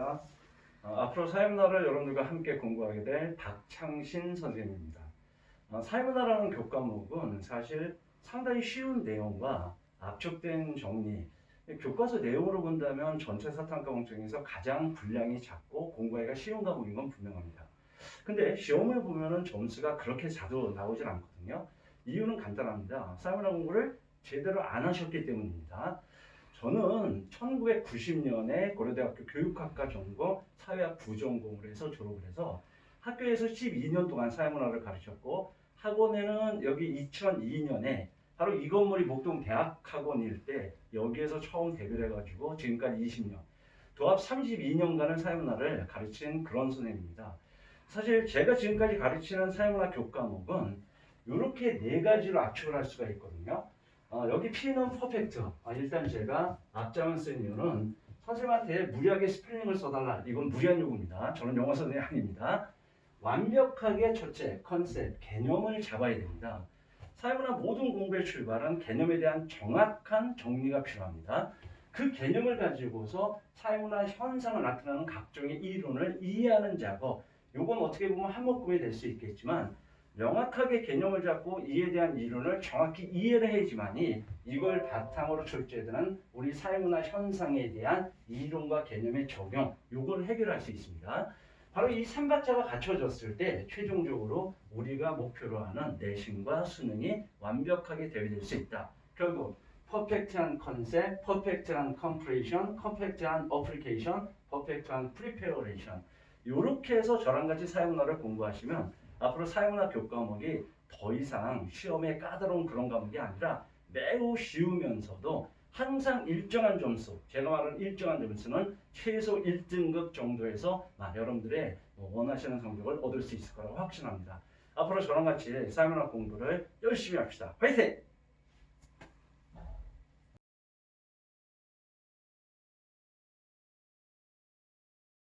반갑습니다. 어, 앞으로 사회문화를 여러분들과 함께 공부하게 될 박창신 선생님입니다. 어, 사회문화라는 교과목은 사실 상당히 쉬운 내용과 압축된 정리, 교과서 내용으로 본다면 전체 사탐 과목 중에서 가장 분량이 작고 공부하기가 쉬운 과목인 건 분명합니다. 근데 시험을 보면은 점수가 그렇게 자주 나오질 않거든요. 이유는 간단합니다. 사회문화 공부를 제대로 안 하셨기 때문입니다. 저는 1990년에 고려대학교 교육학과 전공 사회학 부전공을 해서 졸업을 해서 학교에서 12년 동안 사회문화를 가르쳤고 학원에는 여기 2002년에 바로 이 건물이 목동 대학학원일 때 여기에서 처음 데뷔를 해가지고 지금까지 20년 도합 32년간을 사회문화를 가르친 그런 선생님입니다. 사실 제가 지금까지 가르치는 사회문화 교과목은 이렇게 네 가지로 압축을 할 수가 있거든요. 어, 여기 P는 퍼펙트. 아, 일단 제가 앞장을 쓴 이유는 선생님한테 무리하게 스펠링을 써달라. 이건 무리한 요구입니다. 저는 영어 선생님이 아닙니다. 완벽하게 첫째, 컨셉, 개념을 잡아야 됩니다. 사회문화 모든 공부의 출발은 개념에 대한 정확한 정리가 필요합니다. 그 개념을 가지고서 사회문화 현상을 나타나는 각종의 이론을 이해하는 작업, 요건 어떻게 보면 한묶음이 될 수 있겠지만 명확하게 개념을 잡고 이에 대한 이론을 정확히 이해를 해야지만이 이걸 바탕으로 출제되는 우리 사회문화 현상에 대한 이론과 개념의 적용, 요걸 해결할 수 있습니다. 바로 이 삼박자가 갖춰졌을 때 최종적으로 우리가 목표로 하는 내신과 수능이 완벽하게 대비될 수 있다. 결국 퍼펙트한 컨셉, 퍼펙트한 컴프레이션, 퍼펙트한 어플리케이션, 퍼펙트한 프리페어레이션 이렇게 해서 저랑 같이 사회문화를 공부하시면 앞으로 사회문화 교과목이 더 이상 시험에 까다로운 그런 과목이 아니라 매우 쉬우면서도 항상 일정한 점수, 제가 말하는 일정한 점수는 최소 1등급 정도에서 아, 여러분들의 뭐 원하시는 성적을 얻을 수 있을 거라고 확신합니다. 앞으로 저랑 같이 사회문화 공부를 열심히 합시다. 화이팅!